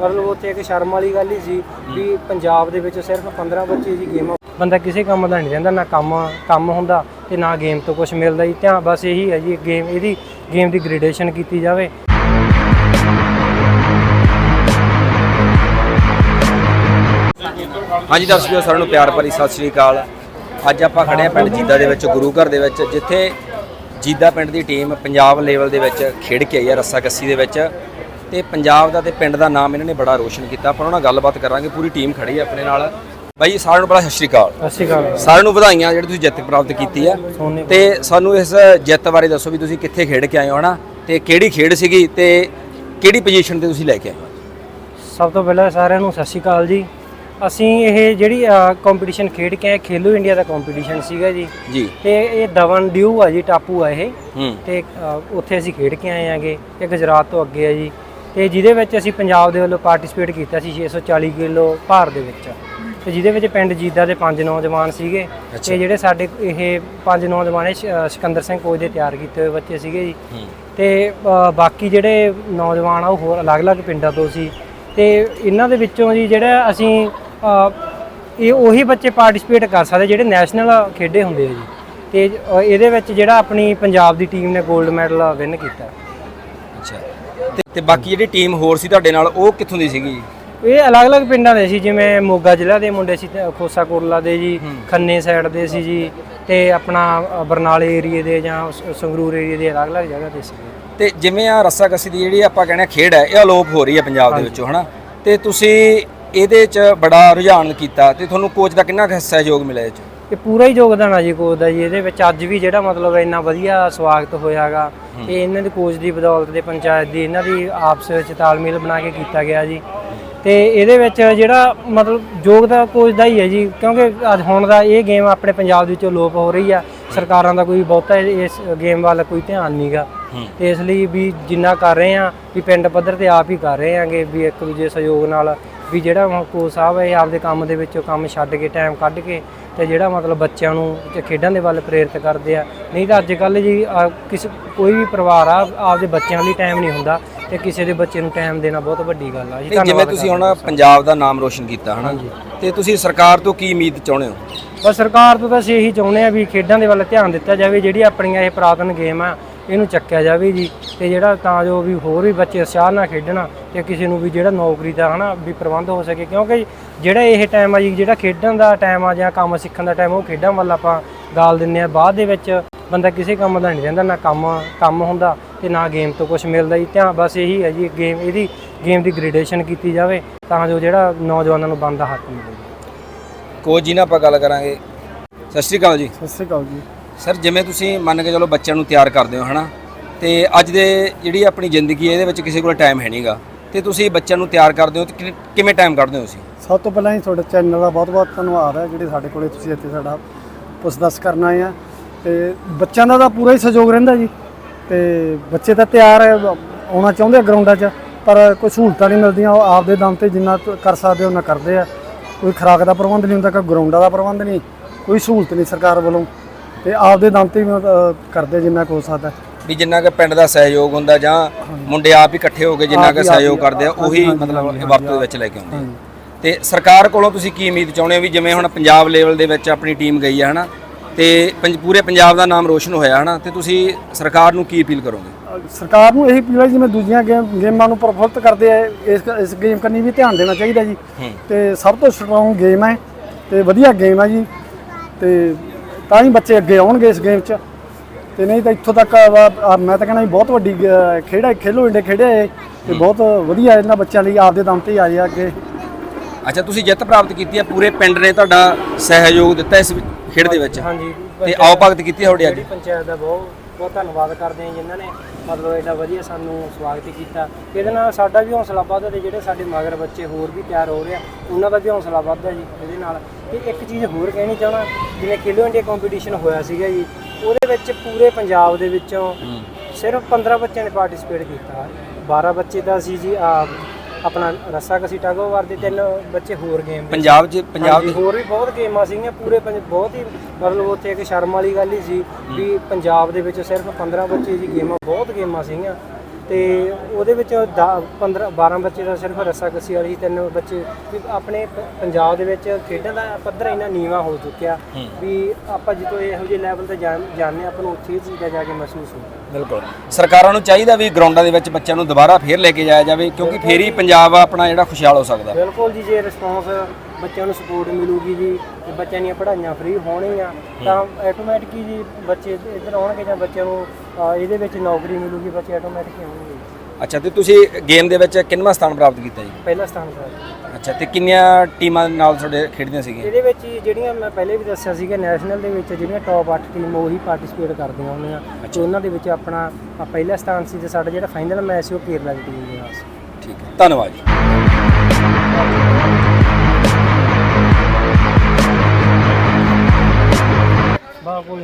ਮਤਲਬ ਉੱਥੇ ਇੱਕ ਸ਼ਰਮ ਵਾਲੀ ਗੱਲ ਹੀ ਸੀ ਵੀ ਪੰਜਾਬ ਦੇ ਵਿੱਚ ਸਿਰਫ 15 ਬੱਚੇ ਜੀ ਗੇਮ ਬੰਦਾ ਕਿਸੇ ਕੰਮ ਦਾ ਨਹੀਂ ਰਹਿੰਦਾ, ਨਾ ਕੰਮ ਕੰਮ ਹੁੰਦਾ ਤੇ ਨਾ ਗੇਮ ਤੋਂ ਕੁਝ ਮਿਲਦਾ ਜੀ। ਧਿਆਨ ਬਸ ਇਹੀ ਹੈ ਜੀ ਗੇਮ ਇਹਦੀ ਗੇਮ ਦੀ ਗ੍ਰੇਡੇਸ਼ਨ ਕੀਤੀ ਜਾਵੇ। ਹਾਂਜੀ, ਦਰਸ਼ਕੋ ਸਾਰਿਆਂ ਨੂੰ ਪਿਆਰ ਭਰੀ ਸਤਿ ਸ੍ਰੀ ਅਕਾਲ। ਅੱਜ ਆਪਾਂ ਖੜੇ ਆ ਪਿੰਡ ਜੀਦਾ ਦੇ ਵਿੱਚ, ਗੁਰੂ ਘਰ ਦੇ ਵਿੱਚ, ਜਿੱਥੇ ਜੀਦਾ ਪਿੰਡ ਦੀ ਟੀਮ ਪੰਜਾਬ ਲੈਵਲ ਦੇ ਵਿੱਚ ਖੇਡ ਕੇ ਆਈ ਹੈ, ਰੱਸਾ ਕੱਸੀ ਦੇ ਵਿੱਚ। ਤੇ ਪੰਜਾਬ ਦਾ ਤੇ ਪਿੰਡ ਦਾ ਨਾਮ ਇਹਨਾਂ ਨੇ ਬੜਾ ਰੋਸ਼ਨ ਕੀਤਾ। ਆਪਾਂ ਉਹਨਾਂ ਨਾਲ ਗੱਲਬਾਤ ਕਰਾਂਗੇ। ਪੂਰੀ ਟੀਮ ਖੜੀ ਹੈ ਆਪਣੇ ਨਾਲ। ਬਾਈ ਸਾਰਿਆਂ ਨੂੰ ਬੜਾ ਸਤਿ ਸ੍ਰੀ ਅਕਾਲ। ਸਤਿ ਸ਼੍ਰੀ ਅਕਾਲ। ਸਾਰਿਆਂ ਨੂੰ ਵਧਾਈਆਂ ਜਿਹੜੀ ਤੁਸੀਂ ਜਿੱਤ ਪ੍ਰਾਪਤ ਕੀਤੀ ਆ ਤੇ ਸਾਨੂੰ ਇਸ ਜਿੱਤ ਬਾਰੇ ਦੱਸੋ ਵੀ ਤੁਸੀਂ ਕਿੱਥੇ ਖੇਡ ਕੇ ਆਏ ਹੋ ਹਨਾ? ਤੇ ਕਿਹੜੀ ਖੇਡ ਸੀਗੀ ਤੇ ਕਿਹੜੀ ਪੋਜੀਸ਼ਨ ਤੇ ਤੁਸੀਂ ਲੈ ਕੇ ਆਏ ਹੋ? ਸਭ ਤੋਂ ਪਹਿਲਾਂ ਸਾਰਿਆਂ ਨੂੰ ਸਤਿ ਸ਼੍ਰੀ ਅਕਾਲ ਜੀ। ਅਸੀਂ ਇਹ ਜਿਹੜੀ ਕੰਪੀਟੀਸ਼ਨ ਖੇਡ ਕੇ ਆਏ ਖੇਲੋ ਇੰਡੀਆ ਦਾ ਕੰਪੀਟੀਸ਼ਨ ਸੀਗਾ ਜੀ। ਜੀ। ਤੇ ਇਹ ਦਵਨ ਡਿਊ ਆ ਜੀ ਟਾਪੂ ਆ ਇਹ। ਤੇ ਉੱਥੇ ਅਸੀਂ ਖੇਡ ਕੇ ਆਏ ਆਂਗੇ ਇਹ ਗੁਜਰਾਤ ਤੋਂ ਅੱਗੇ ਆ ਜੀ। ਤੇ ਜਿਹਦੇ ਵਿੱਚ ਅਸੀਂ ਪੰਜਾਬ ਦੇ ਵੱਲੋਂ ਪਾਰਟਿਸਿਪੇਟ ਕੀਤਾ ਸੀ 640 ਕਿਲੋ ਭਾਰ ਦੇ ਵਿੱਚ। ਤੇ ਜਿਹਦੇ ਵਿੱਚ ਪਿੰਡ ਜੀਦਾ ਦੇ ਪੰਜ ਨੌਜਵਾਨ ਸੀਗੇ। ਤੇ ਜਿਹੜੇ ਸਾਡੇ ਇਹ ਪੰਜ ਨੌਜਵਾਨ ਇਹ ਸ਼- ਸਿਕੰਦਰ ਸਿੰਘ ਕੋਚ ਦੇ ਤਿਆਰ ਕੀਤੇ ਹੋਏ ਬੱਚੇ ਸੀਗੇ ਜੀ। ਤੇ ਅ, ਬਾਕੀ ਜਿਹੜੇ ਨੌਜਵਾਨ ਆ ਉਹ ਹੋਰ ਅਲੱਗ-ਅਲੱਗ ਪਿੰਡਾਂ ਤੋਂ ਸੀ। ਤੇ ਇਹਨਾਂ ਦੇ ਵਿੱਚੋਂ ਜੀ ਜਿਹੜਾ ਅਸੀਂ ਅ, ਇਹ ਉਹੀ ਬੱਚੇ ਪਾਰਟਿਸਿਪੇਟ ਕਰ ਸਕਦੇ ਜਿਹੜੇ ਨੈਸ਼ਨਲ ਖੇਡੇ ਹੁੰਦੇ ਆ ਜੀ। ਤੇ ਅ, ਇਹਦੇ ਵਿੱਚ ਜਿਹੜਾ ਆਪਣੀ ਪੰਜਾਬ ਦੀ ਟੀਮ ਨੇ 골ਡ ਮੈਡਲ ਵਿਨ ਕੀਤਾ। ਅੱਛਾ। ਤੇ- ਬਾਕੀ ਜਿਹੜੀ ਟੀਮ ਹੋਰ ਸੀ ਤੁਹਾਡੇ ਨਾਲ ਉਹ ਕਿੱਥੋਂ ਦੀ ਸੀਗੀ? ਇਹ ਅਲੱਗ-ਅਲੱਗ ਪਿੰਡਾਂ ਦੇ ਸੀ ਜਿਵੇਂ ਮੋਗਾ ਜ਼ਿਲ੍ਹਾ ਦੇ ਮੁੰਡੇ ਸੀ ਖੋਸਾ ਕੋਟਲਾ ਦੇ ਜੀ ਖੰਨੇ ਸਾਈਡ ਦੇ ਸੀ ਜੀ ਤੇ ਆਪਣਾ ਬਰਨਾਲੇ ਏਰੀਏ ਦੇ ਜਾਂ ਸੰਗਰੂਰ ਏਰੀਏ ਦੇ ਅਲੱਗ-ਅਲੱਗ ਜਗ੍ਹਾ ਤੇ ਸੀ। ਤੇ ਜਿਵੇਂ ਆ ਰੱਸਾ ਕੱਸੀ ਦੀ ਜਿਹੜੀ ਆਪਾਂ ਕਹਿੰਦੇ ਖੇਡ ਹੈ ਇਹ ਅਲੋਪ ਹੋ ਰਹੀ ਹੈ ਪੰਜਾਬ ਦੇ ਵਿੱਚੋਂ ਹਨਾ? ਤੇ ਤੁਸੀਂ ਇਹਦੇ 'ਚ ਬੜਾ ਰੁਝਾਨ ਕੀਤਾ ਤੇ ਤੁਹਾਨੂੰ ਕੋਚ ਦਾ ਕਿੰਨਾ ਸਹਿਯੋਗ ਮਿਲਿਆ ਇਹ 'ਚ? ਇਹ ਪੂਰਾ ਹੀ ਯੋਗਦਾਨ ਆ ਜੀ ਕੋਚ ਦਾ ਜੀ ਇਹਦੇ ਵਿੱਚ ਅੱਜ ਵੀ ਜਿਹੜਾ ਮਤਲਬ ਇੰਨਾ ਵਧੀਆ ਸਵਾਗਤ ਹੋਇਆਗਾ ਇਹ ਇਹਨਾਂ ਦੇ ਕੋਚ ਦੀ ਬਦੌਲਤ ਦੇ ਪੰਚਾਇਤ ਦੀ ਇਹਨਾਂ ਦੀ ਆਪਸ ਵਿੱਚ ਤਾਲਮੇਲ ਬਣਾ ਕੇ ਕੀਤਾ ਗਿਆ ਜੀ। ਤੇ ਇਹਦੇ ਵਿੱਚ ਜਿਹੜਾ ਮਤਲਬ ਯੋਗਦਾਨ ਕੋਚ ਦਾ ਹੀ ਹੈ ਜੀ, ਕਿਉਂਕਿ ਅੱਜ ਹੁਣ ਦਾ ਇਹ ਗੇਮ ਆਪਣੇ ਪੰਜਾਬ ਦੇ ਵਿੱਚੋਂ ਲੋਪ ਹੋ ਰਹੀ ਆ। ਸਰਕਾਰਾਂ ਦਾ ਕੋਈ ਬਹੁਤਾ ਇਸ ਗੇਮ ਵੱਲ ਕੋਈ ਧਿਆਨ ਨਹੀਂਗਾ ਤੇ ਇਸ ਲਈ ਵੀ ਜਿੰਨਾ ਕਰ ਰਹੇ ਆ, ਵੀ ਪਿੰਡ ਪੱਧਰ ਤੇ ਆਪ ਹੀ ਕਰ ਰਹੇ ਆਂਗੇ, ਵੀ ਇੱਕ ਦੂਜੇ ਸਹਿਯੋਗ ਨਾਲ ਵੀ ਜਿਹੜਾ ਕੋਚ ਸਾਹਿਬ ਹੈ ਇਹ ਆਪਦੇ ਕੰਮ ਦੇ ਵਿੱਚੋਂ ਕੰਮ ਛੱਡ ਕੇ ਟਾਈਮ ਕੱਢ ਕੇ ਤੇ ਜਿਹੜਾ ਮਤਲਬ ਬੱਚਿਆਂ ਨੂੰ ਤੇ ਖੇਡਾਂ ਦੇ ਵੱਲ ਪ੍ਰੇਰਿਤ ਕਰਦੇ ਆ। ਨਹੀਂ ਤਾਂ ਅੱਜ ਕੱਲ ਜੀ ਕਿਸੇ ਕੋਈ ਵੀ ਪਰਿਵਾਰ ਆ ਆਪਦੇ ਬੱਚਿਆਂ ਲਈ ਟਾਈਮ ਨਹੀਂ ਹੁੰਦਾ ਤੇ ਕਿਸੇ ਦੇ ਬੱਚੇ ਨੂੰ ਟਾਈਮ ਦੇਣਾ ਬਹੁਤ ਵੱਡੀ ਗੱਲ ਆ। ਜੀ ਜਿਵੇਂ ਤੁਸੀਂ ਹੁਣ ਪੰਜਾਬ ਦਾ ਨਾਮ ਰੋਸ਼ਨ ਕੀਤਾ ਹਨਾ? ਤੇ ਤੁਸੀਂ ਸਰਕਾਰ ਤੋਂ ਕੀ ਉਮੀਦ ਚਾਹੁੰਦੇ ਹੋ? ਬਸ ਸਰਕਾਰ ਤੋਂ ਤਾਂ ਅਸੀਂ ਇਹੀ ਚਾਹੁੰਦੇ ਆ ਵੀ ਖੇਡਾਂ ਦੇ ਵੱਲ ਧਿਆਨ ਦਿੱਤਾ ਜਾਵੇ ਜਿਹੜੀ ਆਪਣੀਆਂ ਇਹ ਪੁਰਾਤਨ ਗੇਮ ਆ ਇਹਨੂੰ ਚੱਕਿਆ ਜਾਵੇ ਜੀ ਤੇ ਜਿਹੜਾ ਤਾਂ ਜੋ ਵੀ ਹੋਰ ਵੀ ਬੱਚੇ ਉਤਸ਼ਾਹ ਨਾਲ ਖੇਡਣ ਤੇ ਕਿਸੇ ਨੂੰ ਵੀ ਜਿਹੜਾ ਨੌਕਰੀ ਦਾ ਹਨਾ ਵੀ ਪ੍ਰਬੰਧ ਹੋ ਸਕੇ ਕਿਉਂਕਿ ਜਿਹੜਾ ਇਹ ਟਾਈਮ ਆ ਜੀ ਜਿਹੜਾ ਖੇਡਣ ਦਾ ਟਾਈਮ ਆ ਜਾਂ ਕੰਮ ਸਿੱਖਣ ਦਾ ਟਾਈਮ ਉਹ ਖੇਡਾਂ ਵੱਲ ਆਪਾਂ ਗਾਲ ਦਿੰਨੇ ਆ ਬਾਅਦ ਦੇ ਵਿੱਚ ਬੰਦਾ ਕਿਸੇ ਕੰਮ ਦਾ ਨਹੀਂ ਰਹਿੰਦਾ ਨਾ ਕੰਮ ਕੰਮ ਹੁੰਦਾ ਤੇ ਨਾ ਗੇਮ ਤੋਂ ਕੁਝ ਮਿਲਦਾ ਜੀ। ਧਿਆਨ ਬਸ ਇਹੀ ਹੈ ਜੀ ਗੇਮ ਇਹਦੀ ਗੇਮ ਦੀ ਗ੍ਰੇਡੇਸ਼ਨ ਕੀਤੀ ਜਾਵੇ ਤਾਂ ਜੋ ਜਿਹੜਾ ਨੌਜਵਾਨਾਂ ਨੂੰ ਬਣਦਾ ਹੱਕ ਮਿਲੇ। ਕੋਚ ਜੀ ਨਾਲ ਆਪਾਂ ਗੱਲ ਕਰਾਂਗੇ। ਸਤਿ ਸ਼੍ਰੀ ਅਕਾਲ ਜੀ। ਸਤਿ ਸ਼੍ਰੀ ਅਕਾਲ ਜੀ। ਸਰ ਜਿਵੇਂ ਤੁਸੀਂ ਮੰਨ ਕੇ ਚਲੋ ਬੱਚਿਆਂ ਨੂੰ ਤਿਆਰ ਕਰਦੇ ਹੋ ਹਨਾ? ਤੇ ਅੱਜ ਦੇ ਜਿਹੜੀ ਆਪਣੀ ਜ਼ਿੰਦਗੀ ਹੈ ਇਹਦੇ ਵਿੱਚ ਕਿਸੇ ਕੋਲ ਟਾਈਮ ਹੈ ਨਹੀਂਗਾ ਤੇ ਤੁਸੀਂ ਬੱਚਿਆਂ ਨੂੰ ਤਿਆਰ ਕਰਦੇ ਹੋ ਤੇ ਕਿ- ਕਿਵੇਂ ਟਾਈਮ ਕੱਢਦੇ ਹੋ ਤੁਸੀਂ? ਸਭ ਤੋਂ ਪਹਿਲਾਂ ਹੀ ਤੁਹਾਡੇ ਚੈਨਲ ਦਾ ਬਹੁਤ-ਬਹੁਤ ਧੰਨਵਾਦ ਹੈ ਜਿਹੜੇ ਸਾਡੇ ਕੋਲੇ ਤੁਸੀਂ ਇੱਥੇ ਸਾਡਾ ਪੁੱਛ-ਦੱਸ ਕਰਨ ਆਏ ਆ। ਤੇ ਬੱਚਿਆਂ ਦਾ ਤਾਂ ਪੂਰਾ ਹੀ ਸਹਿਯੋਗ ਰਹਿੰਦਾ ਜੀ। ਤੇ ਬੱਚੇ ਤਾਂ ਤਿਆਰ ਹੈ, ਆਉਣਾ ਚਾਹੁੰਦੇ ਆ ਗਰਾਊਂਡਾਂ 'ਚ ਪਰ ਕੋਈ ਸਹੂਲਤਾਂ ਨਹੀਂ ਮਿਲਦੀਆਂ ਉਹ ਆਪਦੇ ਦਮ ਤੇ ਜਿੰਨਾ ਤ- ਕਰ ਸਕਦੇ ਉਹਨਾਂ ਕਰਦੇ ਆ। ਕੋਈ ਖੁਰਾਕ ਦਾ ਪ੍ਰਬੰਧ ਨਹੀਂ ਹੁੰਦਾ ਕੋਈ ਗਰਾਊਂਡਾਂ ਦਾ ਪ੍ਰਬੰਧ ਨਹੀਂ ਕੋਈ ਸਹੂਲਤ ਨਹੀਂ ਸਰਕਾਰ ਵੱਲੋਂ। ਤੇ ਆਪਦੇ ਦਮ ਤੇ ਅ, ਕਰਦੇ ਜਿੰਨਾ ਕੁ ਹੋ ਸਕਦਾ। ਵੀ ਜਿੰਨਾ ਕਿ ਪਿੰਡ ਦਾ ਸਹਿਯੋਗ ਹੁੰਦਾ ਜਾਂ ਮੁੰਡੇ ਆਪ ਹੀ ਇਕੱਠੇ ਹੋ ਕੇ ਜਿੰਨਾ ਆਪ ਕਿ ਹੀ- ਆਪ ਸਹਿਯੋਗ ਹੀ- ਕਰਦੇ ਆ ਹਾਂਜੀ, ਉਹੀ ਹਾਂਜੀ, ਮਤਲਬ ਹਾਂਜੀ, ਵਰਤੋਂ ਦੇ ਵਿੱਚ ਲੈ ਕੇ ਆਉਂਦੇ ਆ। ਤੇ ਸਰਕਾਰ ਕੋਲੋਂ ਤੁਸੀਂ ਕੀ ਉਮੀਦ ਚਾਹੁੰਦੇ ਹੋ ਵੀ ਜਿਵੇਂ ਹੁਣ ਪੰਜਾਬ ਲੈਵਲ ਦੇ ਵਿੱਚ ਆਪਣੀ ਟੀਮ ਗਈ ਹੈ ਹਨਾ? ਤੇ ਪੰਜ- ਪੂਰੇ ਪੰਜਾਬ ਦਾ ਨਾਮ ਰੋਸ਼ਨ ਹੋਇਆ ਹਨਾ? ਤੇ ਤੁਸੀਂ ਸਰਕਾਰ ਨੂੰ ਕੀ ਅਪੀਲ ਕਰੋਗੇ? ਸਰਕਾਰ ਨੂੰ ਇਹੀ ਅਪੀਲ ਹੈ ਜਿਵੇਂ ਦੂਜੀਆਂ ਗੇਮ ਗੇਮਾਂ ਨੂੰ ਪ੍ਰਫੁੱਲਤ ਕਰਦੇ ਆ ਇਸ ਇਸ ਗੇਮ ਕੰਨੀ ਵੀ ਧਿਆਨ ਦੇਣਾ ਚਾਹੀਦਾ ਜੀ। ਤੇ ਸਭ ਤੋਂ ਸਟਰੋਂਗ ਗੇਮ ਹੈ ਤੇ ਵਧੀਆ ਗੇਮ ਹੈ ਜੀ। ਤੇ ਤਾਂ ਹੀ ਬੱਚੇ ਅੱਗੇ ਆਉਣਗੇ ਇਸ ਗੇਮ 'ਚ। ਤੇ ਨਹੀਂ ਤਾਂ ਇੱਥੋਂ ਤੱਕ ਮੈਂ ਤਾਂ ਕਹਿੰਦਾ ਬਹੁਤ ਵੱਡੀ ਖੇਡ ਹੈ ਖੇਲੋ ਇੰਡੇ ਖੇਡਿਆ ਇਹ। ਤੇ ਬਹੁਤ ਵਧੀਆ ਇਹਨਾਂ ਬੱਚਿਆਂ ਲਈ ਆਪਦੇ ਦਮ ਤੇ ਆਏ ਆ ਅੱਗੇ। ਅੱਛਾ ਤੁਸੀਂ ਜਿੱਤ ਪ੍ਰਾਪਤ ਕੀਤੀ ਹੈ ਪੂਰੇ ਪਿੰਡ ਨੇ ਤੁਹਾਡਾ ਸਹਿਯੋਗ ਦਿੱਤਾ ਇਸ ਖੇਡ ਦੇ ਵਿੱਚ? ਹਾਂਜੀ ਤੇ ਆਓ ਭਗਤ ਕੀਤੀ ਹੈ ਤੁਹਾਡੀ ਅੱਜ? ਪੰਚਾਇਤ ਦਾ ਬਹੁਤ ਬਹੁਤ ਧੰਨਵਾਦ ਕਰਦੇ ਹਾਂ ਜਿਨ੍ਹਾਂ ਨੇ ਮਤਲਬ ਐਡਾ ਵਧੀਆ ਸਾਨੂੰ ਸਵਾਗਤ ਕੀਤਾ। ਇਹਦੇ ਨਾਲ ਸਾਡਾ ਵੀ ਹੌਸਲਾ ਵੱਧਦਾ ਤੇ ਜਿਹੜੇ ਸਾਡੇ ਮਗਰ ਬੱਚੇ ਹੋਰ ਵੀ ਤਿਆਰ ਹੋ ਰਹੇ ਆ ਉਹਨਾਂ ਦਾ ਵੀ ਹੌਸਲਾ ਵੱਧਦਾ ਜੀ ਇਹਦੇ ਨਾਲ। ਤੇ ਇੱਕ ਚੀਜ਼ ਹੋਰ ਕਹਿਣੀ ਚਾਹਣਾ ਜਿਵੇਂ ਖੇਲੋ ਇੰਡੀਆ ਕੰਪੀਟੀਸ਼ਨ ਹੋਇਆ ਸੀਗਾ ਜੀ ਉਹਦੇ ਵਿੱਚ ਪੂਰੇ ਪੰਜਾਬ ਦੇ ਵਿੱਚੋਂ ਸਿਰਫ 15 ਬੱਚਿਆਂ ਨੇ ਪਾਰਟਿਸਿਪੇਟ ਕੀਤਾ। 12 ਬੱਚੇ ਤਾਂ ਸੀ ਜੀ ਆ ਆਪਣਾ ਰੱਸਾ ਕਸੀ ਟਾਗੋਵਾਰ ਦੇ ਤਿੰਨ ਬੱਚੇ ਹੋਰ ਗੇਮ ਦੇ। ਪੰਜਾਬ 'ਚ ਪੰਜਾਬ ਹਾਂਜੀ, ਹੋਰ ਵੀ ਬਹੁਤ ਗੇਮਾਂ ਸੀਗੀਆਂ ਪੂਰੇ ਪੰਜ ਬਹੁਤ ਹੀ ਮਤਲਬ ਉੱਥੇ ਇੱਕ ਸ਼ਰਮ ਵਾਲੀ ਗੱਲ ਹੀ ਸੀ ਵੀ ਪੰਜਾਬ ਦੇ ਵਿੱਚ ਸਿਰਫ 15 ਬੱਚੇ ਦੀ ਗੇਮਾਂ ਬਹੁਤ ਗੇਮਾਂ ਸੀਗੀਆਂ। ਤੇ ਉਹਦੇ ਵਿੱਚ 15 12 ਬੱਚੇ ਦਾ ਸਿਰਫ ਰੱਸਾ ਕੱਸੀ ਵਾਲੀ ਤਿੰਨ ਬੱਚੇ ਵੀ ਆਪਣੇ ਪ- ਪੰਜਾਬ ਦੇ ਵਿੱਚ ਖੇਡਾਂ ਦਾ ਪੱਧਰ ਇੰਨਾ ਨੀਵਾ ਹੋ ਚੁੱਕਿਆ ਵੀ ਆਪਾਂ ਜਦੋਂ ਇਹੋ ਜਿਹੇ ਲੈਵਲ ਤੇ ਜਾਣ- ਜਾਂਦੇ ਹਾਂ, ਆਪਾਂ ਨੂੰ ਉੱਥੇ ਇਹ ਚੀਜ਼ ਦਾ ਜਾ ਕੇ ਮਹਿਸੂਸ ਹੁੰਦਾ ਬਿਲਕੁਲ। ਸਰਕਾਰਾਂ ਨੂੰ ਚਾਹੀਦਾ ਵੀ ਗਰਾਊਂਡਾਂ ਦੇ ਵਿੱਚ ਬੱਚਿਆਂ ਨੂੰ ਦੁਬਾਰਾ ਫੇਰ ਲੈ ਕੇ ਜਾਇਆ ਜਾਵੇ ਕਿਉਂਕਿ ਫੇਰ ਹੀ ਪੰਜਾਬ ਆਪਣਾ ਜਿਹੜਾ ਖੁਸ਼ਹਾਲ ਹੋ ਸਕਦਾ। ਬਿਲਕੁਲ ਜੀ ਜੇ ਰਿਸਪੌਂਸ ਬੱਚਿਆਂ ਨੂੰ ਸਪੋਰਟ ਮਿਲੂਗੀ ਜੀ ਤੇ ਬੱਚਿਆਂ ਦੀਆਂ ਪੜ੍ਹਾਈਆਂ ਫ੍ਰੀ ਹੋਣਗੀਆਂ ਤਾਂ ਆਟੋਮੈਟਿਕ ਜੀ ਬੱਚੇ ਇੱਧਰ ਆਉਣਗੇ ਜਾਂ ਬੱਚਿਆਂ ਨੂੰ ਅ, ਇਹਦੇ ਵਿੱਚ ਨੌਕਰੀ ਮਿਲੂਗੀ ਬੱਚੇ ਆਟੋਮੈਟਿਕ ਆਉਣਗੇ। ਅੱਛਾ ਤੇ ਤੁਸੀਂ ਗੇਮ ਦੇ ਵਿੱਚ ਕਿੰਨਵਾਂ ਸਥਾਨ ਪ੍ਰਾਪਤ ਕੀਤਾ ਜੀ? ਪਹਿਲਾ ਸਥਾਨ ਪ੍ਰਾਪਤ ਅੱਛਾ ਤੇ ਕਿੰਨੀਆਂ ਟੀਮਾਂ ਨਾਲ ਤੁਹਾਡੇ ਖੇਡਦੀਆਂ ਸੀਗੀਆਂ ਇਹਦੇ ਵਿੱਚ ਹੀ ਜਿਹੜੀਆਂ ਮੈਂ ਪਹਿਲੇ ਵੀ ਦੱਸਿਆ ਸੀਗਾ ਨੈਸ਼ਨਲ ਦੇ ਵਿੱਚ ਜਿਹੜੀਆਂ ਟੌਪ 8 ਟੀਮ ਉਹੀ ਪਾਰਟਿਸਿਪੇਟ ਕਰਦੀਆਂ ਹੁੰਦੀਆਂ। ਤੇ ਉਹਨਾਂ ਦੇ ਵਿੱਚ ਆਪਣਾ ਪਹਿਲਾ ਸਥਾਨ ਸੀ ਤੇ ਸਾਡਾ ਜਿਹੜਾ ਫਾਈਨਲ ਮੈਚ ਸੀ ਉਹ ਕੇਰਲਾ ਦੀ ਟੀਮ ਦੇ ਨਾਲ ਸੀ। ਠੀਕ ਹੈ ਧੰਨਵਾਦ ਜੀ। 妈，我。